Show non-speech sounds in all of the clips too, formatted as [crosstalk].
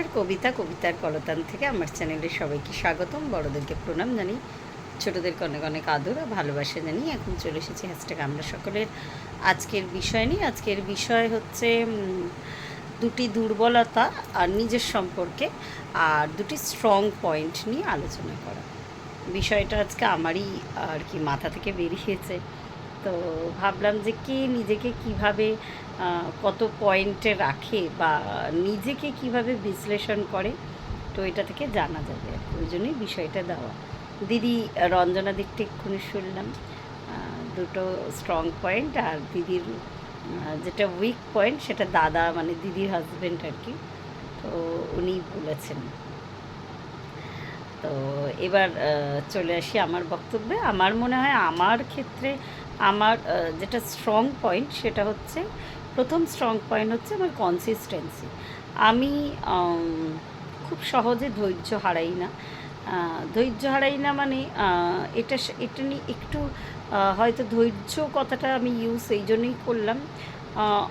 নমস্কার কবিতা, কবিতার কলতান থেকে আমার চ্যানেলে সবাইকে স্বাগতম। বড়দেরকে প্রণাম জানি ছোটদেরকে অনেক অনেক আদর আর ভালোবাসা জানি এখন চলে এসেছি হ্যাশট্যাগ আমরা সকলের আজকের বিষয় নিয়ে। আজকের বিষয় হচ্ছে দুটি দুর্বলতা আর নিজের সম্পর্কে আর দুটি স্ট্রং পয়েন্ট নিয়ে আলোচনা করা। বিষয়টা আজকে আমারই আর কি মাথা থেকে বেরিয়েছে। তো ভাবলাম যে কে নিজেকে কীভাবে কত পয়েন্টে রাখে বা নিজেকে কীভাবে বিশ্লেষণ করে, তো এটা থেকে জানা যাবে আর ওই জন্যই বিষয়টা দেওয়া। দিদি, রঞ্জনা দিকটা এক্ষুনি শুনলাম। দুটো স্ট্রং পয়েন্ট আর দিদির যেটা উইক পয়েন্ট সেটা দাদা মানে দিদির হাজব্যান্ড আর কি। তো উনি বলেছেন। তো এবার চলে আসি আমার বক্তব্যে। আমার মনে হয় আমার ক্ষেত্রে আমার যেটা স্ট্রং পয়েন্ট সেটা হচ্ছে, প্রথম স্ট্রং পয়েন্ট হচ্ছে আমার কনসিস্টেন্সি আমি খুব সহজে ধৈর্য হারাই না। ধৈর্য হারাই না মানে এটা এটা নিয়ে একটু হয়তো ধৈর্য কথাটা আমি ইউজ এই জন্যই করলাম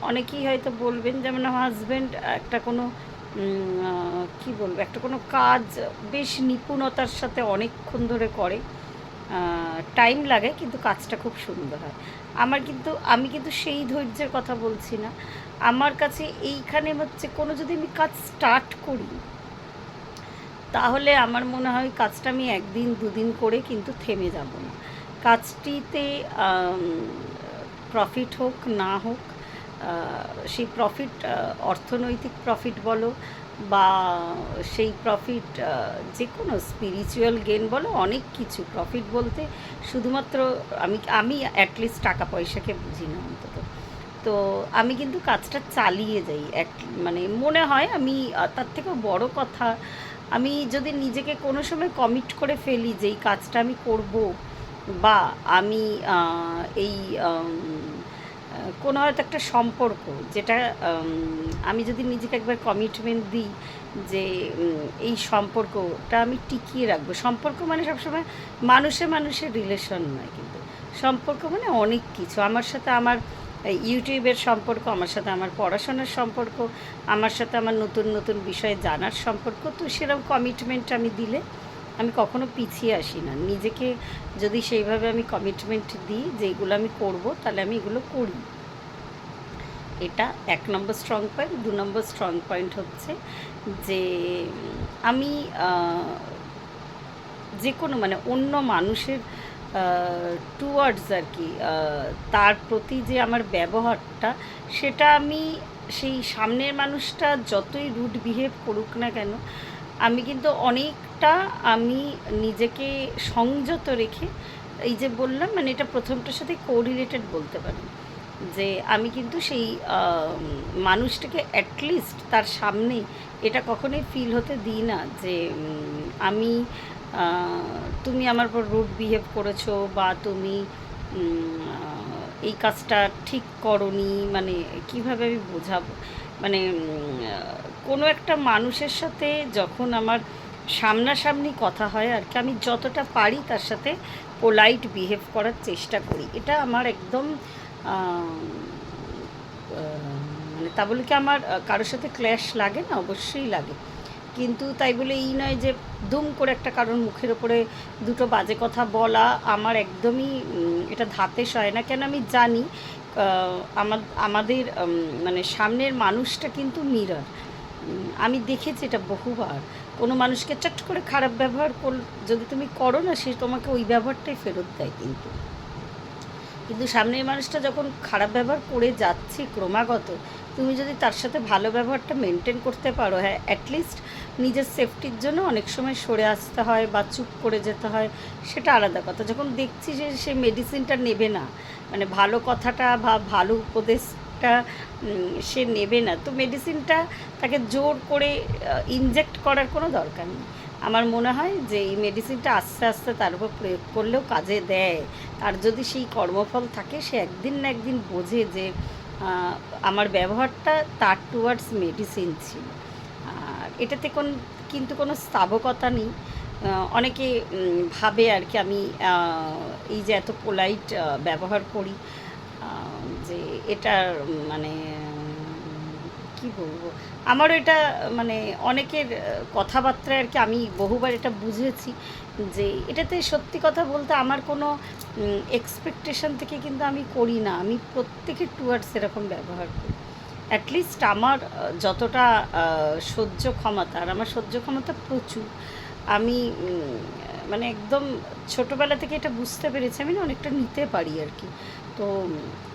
অনেকেই হয়তো বলবেন যেমন আমার হাজব্যান্ড একটা কোনো কি বলব, একটা কোনো কাজ বেশ নিপুণতার সাথে অনেকক্ষণ ধরে করে। টাইম লাগে, কিন্তু কাজটা খুব সুন্দর হয়। আমার কিন্তু, আমি কিন্তু সেই ধৈর্যের কথা বলছি না। আমার কাছে এইখানে হচ্ছে, কোনো যদি আমি কাজ স্টার্ট করি, তাহলে আমার মনে হয় কাজটা আমি একদিন, দুদিন করে কিন্তু থেমে যাব না। কাজটিতে প্রফিট হোক, না হোক সেই প্রফিট অর্থনৈতিক প্রফিট বলো বা সেই প্রফিট যে কোনো স্পিরিচুয়াল গেন বলো, অনেক কিছু প্রফিট বলতে শুধুমাত্র আমি আমি অ্যাটলিস্ট টাকা পয়সাকে বুঝি না অন্তত। তো আমি কিন্তু কাজটা চালিয়ে যাই, এক মানে মনে হয় আমি তার থেকেও বড় কথা, আমি যদি নিজেকে কোনো সময় কমিট করে ফেলি যে এই কাজটা আমি করব বা আমি এই কোনো হয়তো একটা সম্পর্ক যেটা আমি যদি নিজেকে একবার কমিটমেন্ট দিই যে এই সম্পর্কটা আমি টিকিয়ে রাখব। সম্পর্ক মানে সবসময় মানুষে মানুষের রিলেশন নয় কিন্তু। সম্পর্ক মানে অনেক কিছু। আমার সাথে আমার ইউটিউবের সম্পর্ক, আমার সাথে আমার পড়াশোনার সম্পর্ক, আমার সাথে আমার নতুন নতুন বিষয়ে জানার সম্পর্ক, তো সেরকম কমিটমেন্ট আমি দিলে আমি কখনো পিছিয়ে আসি না। নিজেকে যদি সেইভাবে আমি কমিটমেন্ট দিই যে এগুলো আমি করব, তাহলে আমি এগুলো করি। এটা এক নম্বর স্ট্রং পয়েন্ট দু নম্বর স্ট্রং পয়েন্ট হচ্ছে যে, আমি যে কোনো মানে অন্য মানুষের টুয়ার্ডস আর কি তার প্রতি যে আমার ব্যবহারটা, সেটা আমি সেই সামনের মানুষটা যতই রুট বিহেভ করুক না কেন, আমি কিন্তু অনেকটা আমি নিজেকে সংযত রেখে, এই যে বললাম মানে এটা প্রথমটার সাথে কোরিলেটেড বলতে পারি যে আমি কিন্তু সেই মানুষটাকে অ্যাটলিস্ট তার সামনে এটা কখনোই ফিল হতে দিই না যে আমি তুমি আমার পর রুট বিহেভ করেছ বা তুমি এই কাজটা ঠিক করনি মানে কীভাবে আমি বোঝাবো? মানে কোনো একটা মানুষের সাথে যখন আমার সামনাসামনি কথা হয় আর কি, আমি যতটা পারি তার সাথে পোলাইট বিহেভ করার চেষ্টা করি। এটা আমার একদম মানে তা বলে কি আমার কারোর সাথে ক্ল্যাশ লাগে না? অবশ্যই লাগে। কিন্তু তাই বলে এই নয় যে দুম করে একটা কারোর মুখের ওপরে দুটো বাজে কথা বলা আমার একদমই এটা ধাতে সয় না। কেন আমি জানি আহ, আমা- আমাদের মানে সামনের মানুষটা কিন্তু মিরর আমি দেখেছি এটা বহুবার। কোনো মানুষকে চট করে খারাপ ব্যবহার যদি তুমি করো না সে তোমাকে ওই ব্যবহারটাই ফেরত দেয় কিন্তু। কিন্তু সামনের মানুষটা যখন খারাপ ব্যবহার করে যাচ্ছে ক্রমাগত, তুমি যদি তার সাথে ভালো ব্যবহারটা মেনটেন করতে পারো হ্যাঁ অ্যাটলিস্ট নিজের সেফটির জন্য অনেক সময় সরে আসতে হয় বা চুপ করে যেতে হয়, সেটা আলাদা কথা। যখন দেখছি যে সে মেডিসিনটা নেবে না মানে ভালো কথাটা বা ভালো উপদেশটা সে নেবে না, তো মেডিসিনটা তাকে জোর করে ইনজেক্ট করার কোনো দরকার নেই। আমার মনে হয় যে এই মেডিসিনটা আস্তে আস্তে তার উপর প্রয়োগ করলেও কাজে দেয়। আর যদি সেই কর্মফল থাকে, সে একদিন না একদিন বোঝে যে আমার ব্যবহারটা তার টুয়ার্ডস মেডিসিন ছিল। আর এটাতে কোন, কিন্তু কোনো স্থাবকতা নেই। অনেকে ভাবে আর কি আমি এই যে এত পোলাইট ব্যবহার করি যে এটার মানে কি বলব? আমারও এটা মানে অনেকের কথাবার্তায় আর কি আমি বহুবার এটা বুঝেছি যে এটাতে সত্যি কথা বলতে আমার কোনো এক্সপেকটেশন থেকে কিন্তু আমি করি না। আমি প্রত্যেকের টুয়ার্ডস এরকম ব্যবহার করি। অ্যাটলিস্ট আমার যতটা সহ্য ক্ষমতা, আর আমার সহ্য ক্ষমতা প্রচুর। আমি মানে একদম ছোটোবেলা থেকে এটা বুঝতে পেরেছি, আমি না অনেকটা নিতে পারি আর কি তো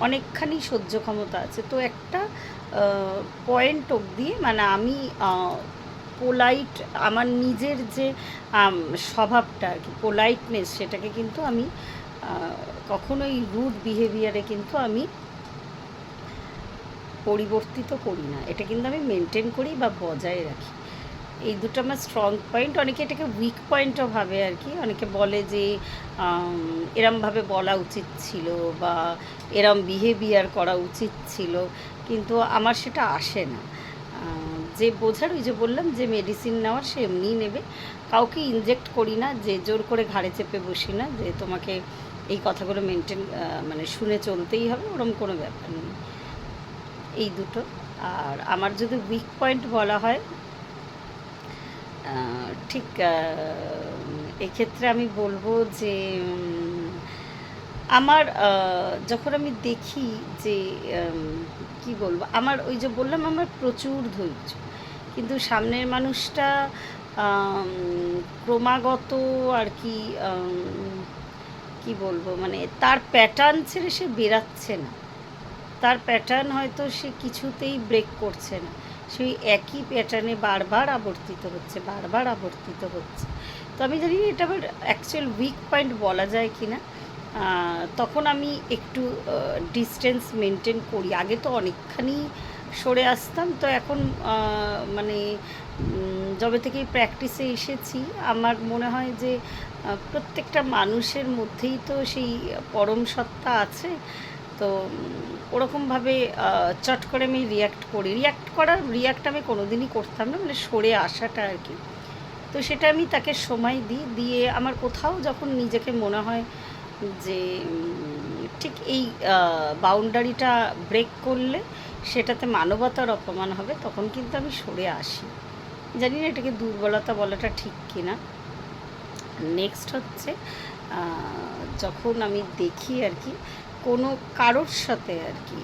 অনেকখানি সহ্য ক্ষমতা আছে। তো একটা পয়েন্ট অবধি মানে আমি পোলাইট আমার নিজের যে স্বভাবটা আর কি পোলাইটনেস সেটাকে কিন্তু আমি কখনোই রুড বিহেভিয়ারে কিন্তু আমি পরিবর্তিত করি না। এটা কিন্তু আমি মেনটেন করি বা বজায় রাখি। এই দুটো আমার স্ট্রং পয়েন্ট অনেকে এটাকে উইক পয়েন্টও ভাবে আর কি। অনেকে বলে যে এরমভাবে বলা উচিত ছিল বা এরম বিহেভিয়ার করা উচিত ছিল, কিন্তু আমার সেটা আসে না। যে বোঝার, ওই যে বললাম যে মেডিসিন নেওয়ার সে এমনিই নেবে। কাউকে ইনজেক্ট করি না, যে জোর করে ঘাড়ে চেপে বসি না, যে তোমাকে এই কথাগুলো মেনটেন মানে শুনে চলতেই হবে, ওরম কোনো ব্যাপার নেই। এই দুটো। আর আমার যদি উইক পয়েন্ট বলা হয় ঠিক এক্ষেত্রে আমি বলব যে আমার যখন আমি দেখি যে কি বলব, আমার ওই যে বললাম, আমার প্রচুর ধৈর্য। কিন্তু সামনের মানুষটা ক্রমাগত আর কি কি বলব মানে তার প্যাটার্ন ছেড়ে সে বেরাচ্ছে না। তার প্যাটার্ন হয়তো সে কিছুতেই ব্রেক করছে না। সেই একই প্যাটার্নে বারবার আবর্তিত হচ্ছে, বারবার আবর্তিত হচ্ছে। তো আমি জানি এটা আবার অ্যাকচুয়াল উইক পয়েন্ট বলা যায় কি না তখন আমি একটু ডিস্টেন্স মেনটেন করি। আগে তো অনেকখানি সরে আসতাম। তো এখন মানে যবে থেকেই প্র্যাকটিসে এসেছি, আমার মনে হয় যে প্রত্যেকটা মানুষের মধ্যেই তো সেই পরম সত্তা আছে। তো ওরকমভাবে চট করে আমি রিয়াক্ট করি। রিয়াক্ট করার রিয়াক্ট আমি কোনোদিনই করতাম না মানে সরে আসাটা আর কি। তো সেটা আমি তাকে সময় দিই, দিয়ে আমার কোথাও যখন নিজেকে মনে হয় যে ঠিক এই বাউন্ডারিটা ব্রেক করলে সেটাতে মানবতার অপমান হবে, তখন কিন্তু আমি সরে আসি। জানি না এটাকে দুর্বলতা বলাটা ঠিক কিনা। নেক্সট হচ্ছে যখন আমি দেখি আর কি কোনো কারোর সাথে আর কি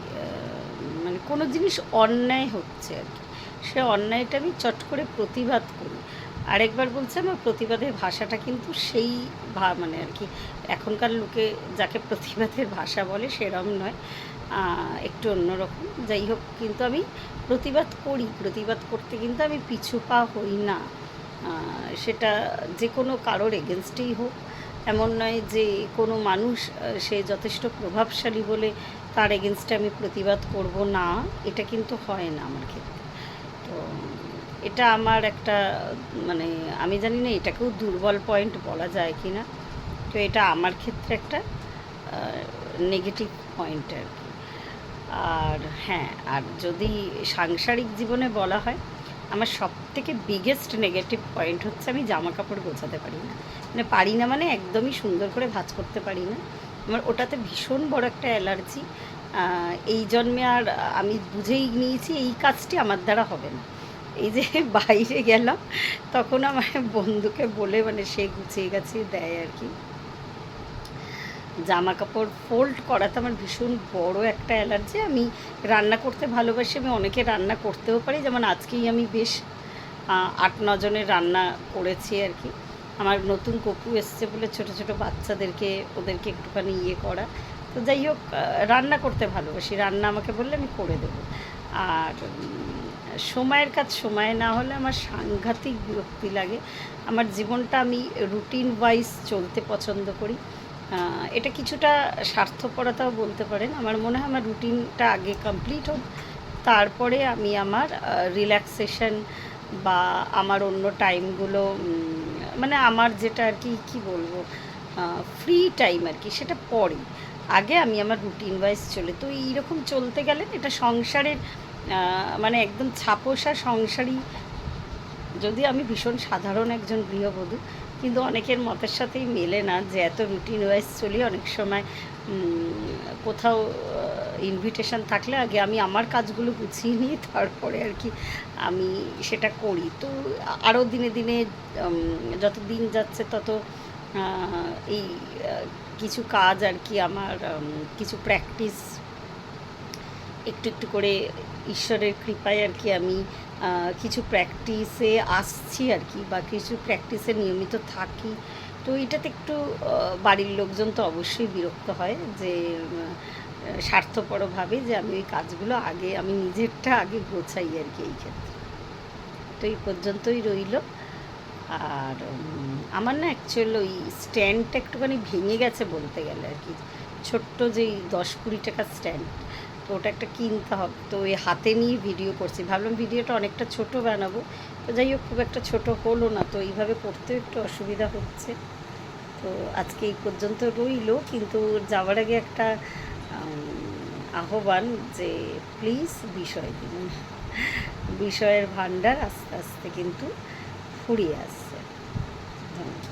মানে কোনো জিনিস অন্যায় হচ্ছে আর কি। সে অন্যায়টা আমি চট করে প্রতিবাদ করি। আরেকবার বলছে আমার প্রতিবাদের ভাষাটা কিন্তু সেই ভা মানে আর কি, এখনকার লোকে যাকে প্রতিবাদের ভাষা বলে সেরম নয় একটু অন্যরকম। যাই হোক, কিন্তু আমি প্রতিবাদ করি। প্রতিবাদ করতে কিন্তু আমি পিছু পা হই না। সেটা যে কোনো কারোর এগেনস্টেই হোক। এমন নয় যে কোনো মানুষ সে যথেষ্ট প্রভাবশালী বলে তার এগেনস্টে আমি প্রতিবাদ করব না, এটা কিন্তু হয় না আমার ক্ষেত্রে। তো, এটা আমার একটা মানে আমি জানি না এটাকেও দুর্বল পয়েন্ট বলা যায় কি না তো এটা আমার ক্ষেত্রে একটা নেগেটিভ পয়েন্ট আর কি। আর হ্যাঁ আর যদি সাংসারিক জীবনে বলা হয়, আমার সব থেকে বিগেস্ট নেগেটিভ পয়েন্ট হচ্ছে আমি জামা কাপড় গোছাতে পারি না। মানে পারি না মানে একদমই সুন্দর করে ভাঁজ করতে পারি না। আমার ওটাতে ভীষণ বড় একটা অ্যালার্জি। এই জন্মে আর আমি বুঝেই নিয়েছি এই কাজটি আমার দ্বারা হবে না। এই যে [laughs] বাইরে গেলাম, তখন আমার বন্ধুকে বলে মানে সে গুছিয়ে গাছিয়ে দেয় আর কি। জামা কাপড় ফোল্ড করাতে আমার ভীষণ বড় একটা অ্যালার্জি। আমি রান্না করতে ভালোবাসি, আমি অনেকে রান্না করতেও পারি। যেমন আজকেই আমি বেশ আট নজনের রান্না করেছি আর কি। আমার নতুন কপু এসছে বলে ছোট ছোট বাচ্চাদেরকে, ওদেরকে একটুখানি ইয়ে করা। তো যাই হোক রান্না করতে ভালোবাসি। রান্না আমাকে বললে আমি করে দেবো। আর সময়ের কাজ সময় না হলে আমার সাংঘাতিক বিরক্তি লাগে। আমার জীবনটা আমি রুটিন ওয়াইজ চলতে পছন্দ করি। এটা কিছুটা স্বার্থপরতাও বলতে পারেন। আমার মনে হয় আমার রুটিনটা আগে কমপ্লিট হোক, তারপরে আমি আমার রিল্যাক্সেশন বা আমার অন্য টাইমগুলো মানে আমার যেটা আর কি, কী বলব ফ্রি টাইম আর কি, সেটা পরে আগে আমি আমার রুটিন ওয়াইজ চলে। তো এইরকম চলতে গেলে এটা সংসারের মানে একদম ছাপোষা সংসারই। যদি আমি ভীষণ সাধারণ একজন গৃহবধূ, কিন্তু অনেকের মতের সাথেই মেলে না যে এত রুটিন ওয়াইজ চলি। অনেক সময় কোথাও ইনভিটেশন থাকলে আগে আমি আমার কাজগুলো গুছিয়ে নিই তারপরে আর কি আমি সেটা করি। তো আরও দিনে দিনে যত দিন যাচ্ছে তত এই কিছু কাজ আর কি আমার কিছু প্র্যাকটিস একটু একটু করে ঈশ্বরের কৃপায় আর কি আমি কিছু প্র্যাকটিসে আসছি আর কি বা কিছু প্র্যাকটিসে নিয়মিত থাকি। তো এটাতে একটু বাড়ির লোকজন তো অবশ্যই বিরক্ত হয় যে স্বার্থপরভাবে যে আমি ওই কাজগুলো আগে, আমি নিজেরটা আগে গোছাই আর কি এই ক্ষেত্রে। তো এই পর্যন্তই রইল। আর আমার না অ্যাকচুয়াল ওই স্ট্যান্ডটা একটুখানি ভেঙে গেছে বলতে গেলে আর কি। ছোট্ট যেই দশ কুড়ি টাকার স্ট্যান্ড তো ওটা একটা কিনতে হবে। তো ওই হাতে নিয়ে ভিডিও করছি। ভাবলাম ভিডিওটা অনেকটা ছোট বানাবো। তো যাই হোক, খুব একটা ছোট হলো না, তো এইভাবে করতেও একটু অসুবিধা হচ্ছে। তো আজকে এই পর্যন্ত রইল, কিন্তু যাওয়ার আগে একটা আহ্বান যে প্লিজ বিষয় দিন। বিষয়ের ভাণ্ডার আস্তে আস্তে কিন্তু ফুরিয়ে আসছে। ধন্যবাদ।